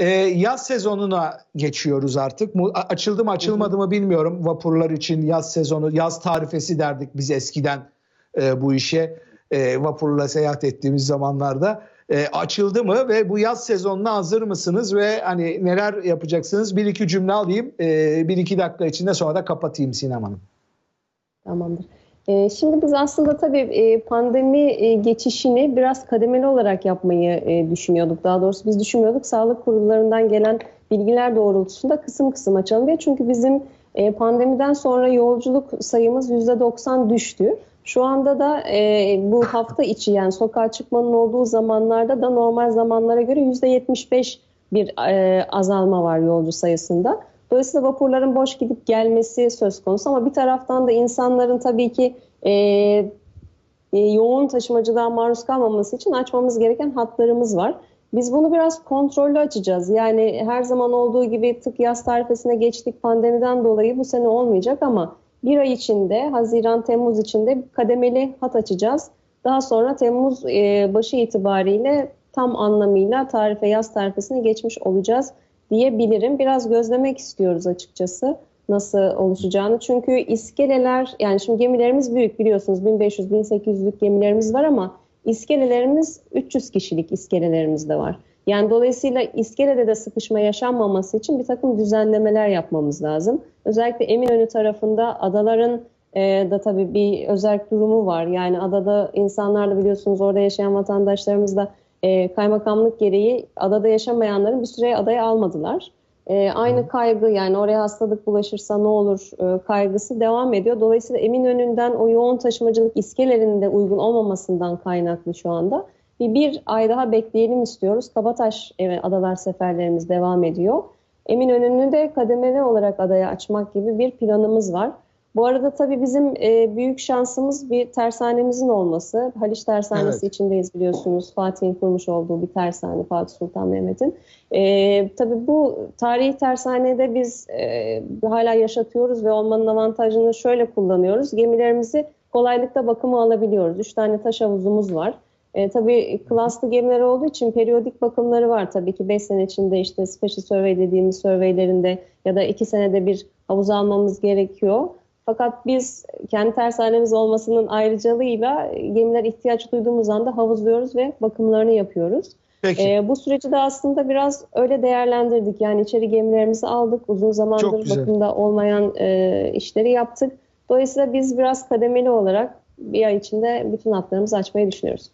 e, yaz sezonuna geçiyoruz artık. Açıldı mı açılmadı mı bilmiyorum. Vapurlar için yaz sezonu, yaz tarifesi derdik biz eskiden e, bu işe. E, vapurla seyahat ettiğimiz zamanlarda. E, açıldı mı ve bu yaz sezonuna hazır mısınız ve hani neler yapacaksınız? Bir iki cümle alayım. E, bir iki dakika içinde sonra da kapatayım Sinem Hanım. Tamamdır. Ee, Şimdi biz aslında tabii e, pandemi e, geçişini biraz kademeli olarak yapmayı e, düşünüyorduk. Daha doğrusu biz düşünmüyorduk. Sağlık kurullarından gelen bilgiler doğrultusunda kısım kısım açalım diye. Çünkü bizim pandemiden sonra yolculuk sayımız %90 düştü. Şu anda da bu hafta içi yani sokağa çıkmanın olduğu zamanlarda da normal zamanlara göre %75 bir azalma var yolcu sayısında. Dolayısıyla vapurların boş gidip gelmesi söz konusu ama bir taraftan da insanların tabii ki e, e, yoğun taşımacılığa maruz kalmaması için açmamız gereken hatlarımız var. Biz bunu biraz kontrollü açacağız. Yani her zaman olduğu gibi tık yaz tarifesine geçtik pandemiden dolayı bu sene olmayacak ama bir ay içinde Haziran Temmuz içinde kademeli hat açacağız. Daha sonra Temmuz e, başı itibariyle tam anlamıyla tarife yaz tarifesine geçmiş olacağız diyebilirim. Biraz gözlemek istiyoruz açıkçası nasıl oluşacağını. Çünkü iskeleler yani şimdi gemilerimiz büyük biliyorsunuz 1500-1800'lük gemilerimiz var ama iskelelerimiz 300 kişilik iskelelerimiz de var. Yani dolayısıyla iskelede de sıkışma yaşanmaması için bir takım düzenlemeler yapmamız lazım. Özellikle Eminönü tarafında adaların e, da tabii bir özel durumu var. Yani adada insanlar da biliyorsunuz orada yaşayan vatandaşlarımız da e, kaymakamlık gereği adada yaşamayanların bir süre adaya almadılar. E, aynı kaygı yani oraya hastalık bulaşırsa ne olur e, kaygısı devam ediyor. Dolayısıyla Eminönü'nden o yoğun taşımacılık iskelerinde uygun olmamasından kaynaklı şu anda. Bir, bir ay daha bekleyelim istiyoruz. Kabataş evet, adalar seferlerimiz devam ediyor. Eminönü'nü de kademeli olarak adaya açmak gibi bir planımız var. Bu arada tabii bizim e, büyük şansımız bir tersanemizin olması. Haliç Tersanesi Evet. içindeyiz biliyorsunuz. Fatih'in kurmuş olduğu bir tersane Fatih Sultan Mehmet'in. E, tabii bu tarihi tersanede biz e, hala yaşatıyoruz ve olmanın avantajını şöyle kullanıyoruz. Gemilerimizi kolaylıkla bakımı alabiliyoruz. Üç tane taş havuzumuz var. E, tabii klaslı gemiler olduğu için periyodik bakımları var. Tabii ki 5 sene içinde işte special survey dediğimiz surveylerinde ya da 2 senede bir havuz almamız gerekiyor. Fakat biz kendi tersanemiz olmasının ayrıcalığıyla gemiler ihtiyaç duyduğumuz anda havuzluyoruz ve bakımlarını yapıyoruz. Peki. Ee, bu süreci de aslında biraz öyle değerlendirdik. Yani içeri gemilerimizi aldık. Uzun zamandır bakımda olmayan e, işleri yaptık. Dolayısıyla biz biraz kademeli olarak bir ay içinde bütün hatlarımızı açmayı düşünüyoruz.